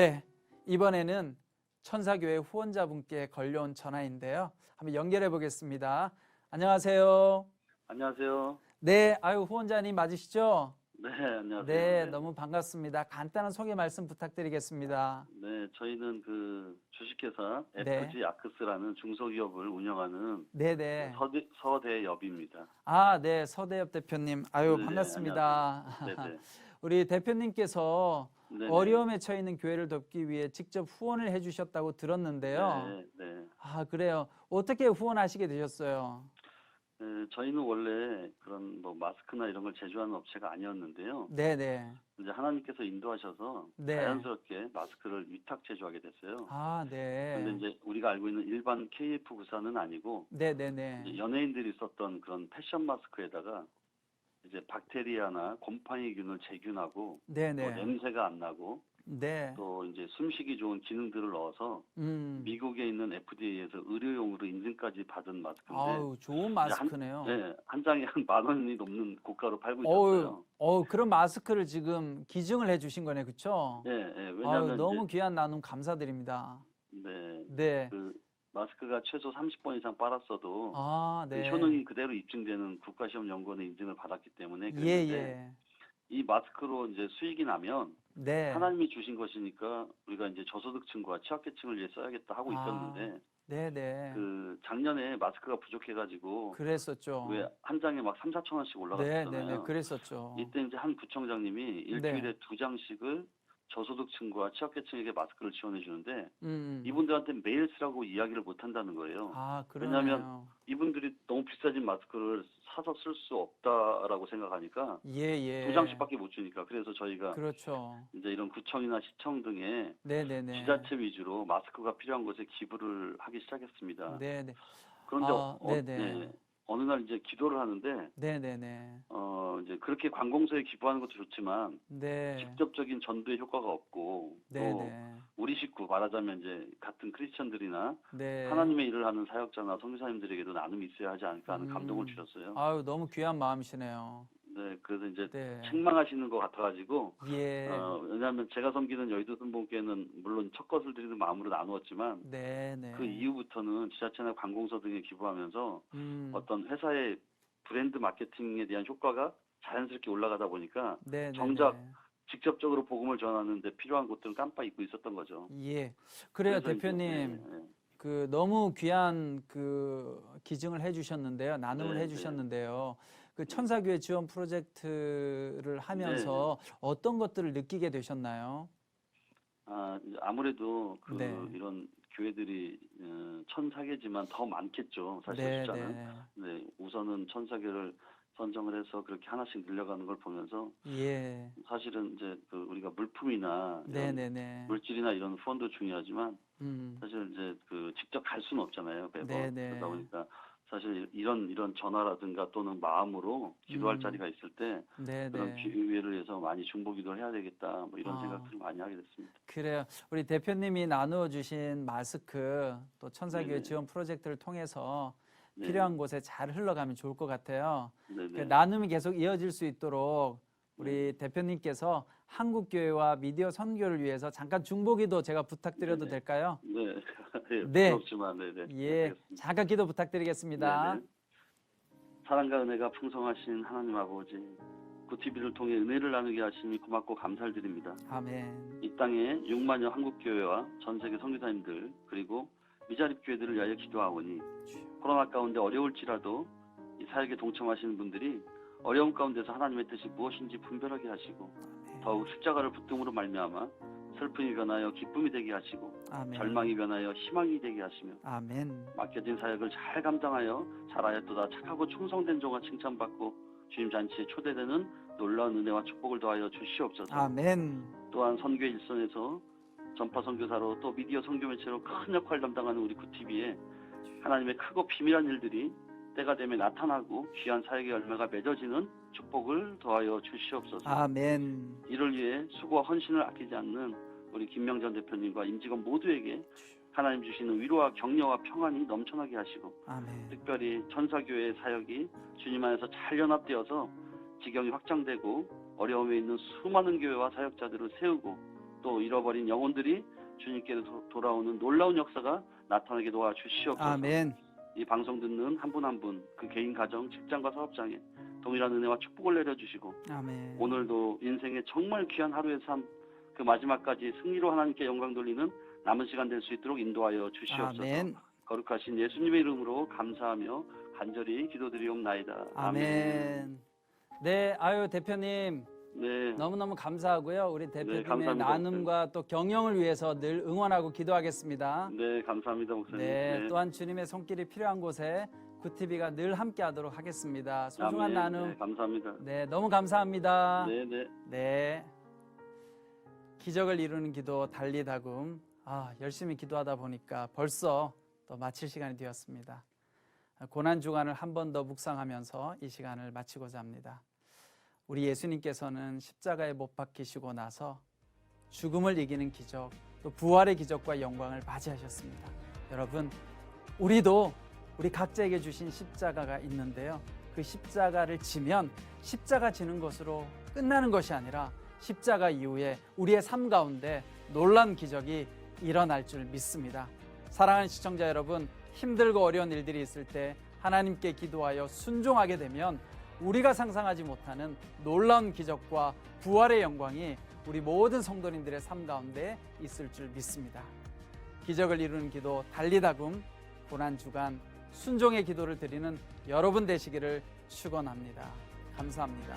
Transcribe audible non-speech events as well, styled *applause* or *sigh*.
네, 이번에는 천사교회 후원자분께 걸려온 전화인데요. 한번 연결해 보겠습니다. 안녕하세요. 안녕하세요. 네, 아유 후원자님 맞으시죠? 네, 안녕하세요. 네, 너무 반갑습니다. 간단한 소개 말씀 부탁드리겠습니다. 네, 저희는 그 주식회사 네. FG 아크스라는 중소기업을 운영하는 네, 네. 서대, 서대엽입니다. 아, 네, 서대엽 대표님. 아유 네, 반갑습니다. 네, 네. *laughs* 우리 대표님께서 네, 어려움에 처해 있는 교회를 돕기 위해 직접 후원을 해주셨다고 들었는데요. 네, 네. 아, 그래요. 어떻게 후원하시게 되셨어요? 네, 저희는 원래 그런 뭐 마스크나 이런 걸 제조하는 업체가 아니었는데요. 네, 네. 이제 하나님께서 인도하셔서 네. 자연스럽게 마스크를 위탁 제조하게 됐어요. 아, 네. 근데 이제 우리가 알고 있는 일반 KF 구사는 아니고 네, 네, 네. 이제 연예인들이 썼던 그런 패션 마스크에다가 이제 박테리아나 곰팡이균을 제균하고 네, 또 네. 냄새가 안 나고 네. 또 이제 숨쉬기 좋은 기능들을 넣어서 음. 미국에 있는 FDA에서 의료용으로 인증까지 받은 마스크인데 아우, 좋은 마스크네요. 네, 한 장에 한 만 원이 넘는 고가로 팔고 어우, 있었어요. 어우, 그런 마스크를 지금 기증을 해 주신 거네. 그렇죠? 네, 네, 아유, 왜냐하면 너무 귀한 나눔 감사드립니다. 이제 네, 네. 그 마스크가 최소 30번 이상 빨았어도 아, 그 네. 효능이 그대로 입증되는 국가시험연구원의 인증을 받았기 때문에 예, 그랬는데 예. 이 마스크로 이제 수익이 나면 네. 하나님이 주신 것이니까 우리가 이제 저소득층과 취약계층을 위해 써야겠다 하고 아, 있었는데 네, 네. 그 작년에 마스크가 부족해가지고 그랬었죠. 왜 한 장에 막 3, 4천 원씩 네, 올라갔잖아요. 네, 네. 그랬었죠. 이때 이제 한 구청장님이 일주일에 네. 두 장씩을 저소득층과 취약계층에게 마스크를 지원해 주는데 음. 이분들한테 매일 쓰라고 이야기를 못 한다는 거예요. 아, 왜냐면 그러네요. 이분들이 너무 비싸진 마스크를 사서 쓸 수 없다라고 생각하니까 예, 예. 두 장씩밖에 못 주니까 그래서 저희가 그렇죠. 이제 이런 구청이나 시청 등에 네, 네, 네. 지자체 위주로 마스크가 필요한 곳에 기부를 하기 시작했습니다. 네, 네. 그런데 아, 어, 네네. 네, 어느 날 이제 기도를 하는데 네, 네, 네. 어 이제 그렇게 관공서에 기부하는 것도 좋지만 네. 직접적인 전도의 효과가 없고 네, 또 네. 우리 식구 말하자면 이제 같은 크리스천들이나 네. 하나님의 일을 하는 사역자나 선교사님들에게도 나눔이 있어야 하지 않을까 하는 감동을 음. 주셨어요. 아유, 너무 귀한 마음이시네요. 네, 그래서 이제 네. 책망하시는 것 같아가지고 예. 어, 왜냐하면 제가 섬기는 여의도 선봉교회는 물론 첫 것을 드리는 마음으로 나누었지만 네, 네. 그 이후부터는 지자체나 관공서 등에 기부하면서 음. 어떤 회사의 브랜드 마케팅에 대한 효과가 자연스럽게 올라가다 보니까 네, 네, 정작 네. 직접적으로 복음을 전하는데 필요한 곳들은 깜빡 잊고 있었던 거죠. 예. 그래요, 그래서 이제, 대표님. 네, 네. 그 너무 귀한 그 기증을 해 주셨는데요. 나눔을 네, 해 주셨는데요. 그 천사교회 지원 프로젝트를 하면서 네, 어떤 것들을 느끼게 되셨나요? 아, 아무래도 그 네. 이런 교회들이 어, 천사계지만 더 많겠죠. 사실 네, 숫자는. 네. 네, 우선은 천사계를 선정을 해서 그렇게 하나씩 늘려가는 걸 보면서 예. 사실은 이제 그 우리가 물품이나 네, 이런 네, 네. 물질이나 이런 후원도 중요하지만 음. 사실 이제 그 직접 갈 수는 없잖아요 매번 네, 네. 그러다 보니까 사실 이런 이런 전화라든가 또는 마음으로 기도할 음. 자리가 있을 때 네, 그런 네. 기회를 해서 많이 중보기도를 해야 되겠다 뭐 이런 아. 생각들을 많이 하게 됐습니다. 그래요. 우리 대표님이 나누어 주신 마스크 또 천사교회 네네. 지원 프로젝트를 통해서 네. 필요한 곳에 잘 흘러가면 좋을 것 같아요. 네네. 그 나눔이 계속 이어질 수 있도록 우리 대표님께서 한국 교회와 미디어 선교를 위해서 잠깐 중보기도 제가 부탁드려도 네네. 될까요? 네, *laughs* 네, 네. 부럽지만 네 네. 예, 알겠습니다. 잠깐 기도 부탁드리겠습니다. 네 네. 사랑과 은혜가 풍성하신 하나님 아버지, 구티비를 통해 은혜를 나누게 하시니 고맙고 감사를 드립니다. 아멘. 이 땅에 6만여 한국 교회와 전 세계 선교사님들 그리고 미자립 교회들을 위하여 기도하오니 코로나 가운데 어려울지라도 이 사역에 동참하시는 분들이 어려움 가운데서 하나님의 뜻이 무엇인지 분별하게 하시고. 더욱 십자가를 붙듦으로 말미암아 슬픔이 변하여 기쁨이 되게 하시고 아멘. 절망이 변하여 희망이 되게 하시며 아멘. 맡겨진 사역을 잘 감당하여 잘하였도다 착하고 충성된 종아 칭찬받고 주님 잔치에 초대되는 놀라운 은혜와 축복을 더하여 주시옵소서. 아멘. 또한 선교 일선에서 전파 선교사로 또 미디어 선교 매체로 큰 역할 담당하는 우리 구TV에 하나님의 크고 비밀한 일들이 때가 되면 나타나고 귀한 사역의 열매가 맺어지는 축복을 더하여 주시옵소서. 아멘. 이를 위해 수고와 헌신을 아끼지 않는 우리 김명전 대표님과 임직원 모두에게 하나님 주시는 위로와 격려와 평안이 넘쳐나게 하시고 아멘. 특별히 천사교회의 사역이 주님 안에서 잘 연합되어서 지경이 확장되고 어려움에 있는 수많은 교회와 사역자들을 세우고 또 잃어버린 영혼들이 주님께로 도- 돌아오는 놀라운 역사가 나타나게 도와 주시옵소서. 아멘. 이 방송 듣는 한 분 한 분 그 개인 가정, 직장과 사업장에 동일한 은혜와 축복을 내려주시고 아멘. 오늘도 인생의 정말 귀한 하루의 삶, 그 마지막까지 승리로 하나님께 영광 돌리는 남은 시간 될 수 있도록 인도하여 주시옵소서. 아멘. 거룩하신 예수님의 이름으로 감사하며 간절히 기도드리옵나이다. 아멘. 네, 아유 대표님 네, 너무너무 감사하고요. 우리 대표님의 감사합니다. 나눔과 또 경영을 위해서 늘 응원하고 기도하겠습니다. 네, 감사합니다, 목사님. 네, 또한 주님의 손길이 필요한 곳에 구티비가 늘 함께하도록 하겠습니다. 소중한 아멘. 나눔. 네, 감사합니다. 네, 너무 감사합니다. 네, 네. 네. 기적을 이루는 기도 달리다금. 아, 열심히 기도하다 보니까 벌써 또 마칠 시간이 되었습니다. 고난 주간을 한 번 더 묵상하면서 이 시간을 마치고자 합니다. 우리 예수님께서는 십자가에 못 박히시고 나서 죽음을 이기는 기적, 또 부활의 기적과 영광을 맞이하셨습니다. 여러분, 우리도 우리 각자에게 주신 십자가가 있는데요. 그 십자가를 지면 십자가 지는 것으로 끝나는 것이 아니라 십자가 이후에 우리의 삶 가운데 놀란 기적이 일어날 줄 믿습니다. 사랑하는 시청자 여러분, 힘들고 어려운 일들이 있을 때 하나님께 기도하여 순종하게 되면 우리가 상상하지 못하는 놀라운 기적과 부활의 영광이 우리 모든 성도님들의 삶 가운데 있을 줄 믿습니다. 기적을 이루는 기도 달리다금 고난 주간 순종의 기도를 드리는 여러분 되시기를 축원합니다. 감사합니다.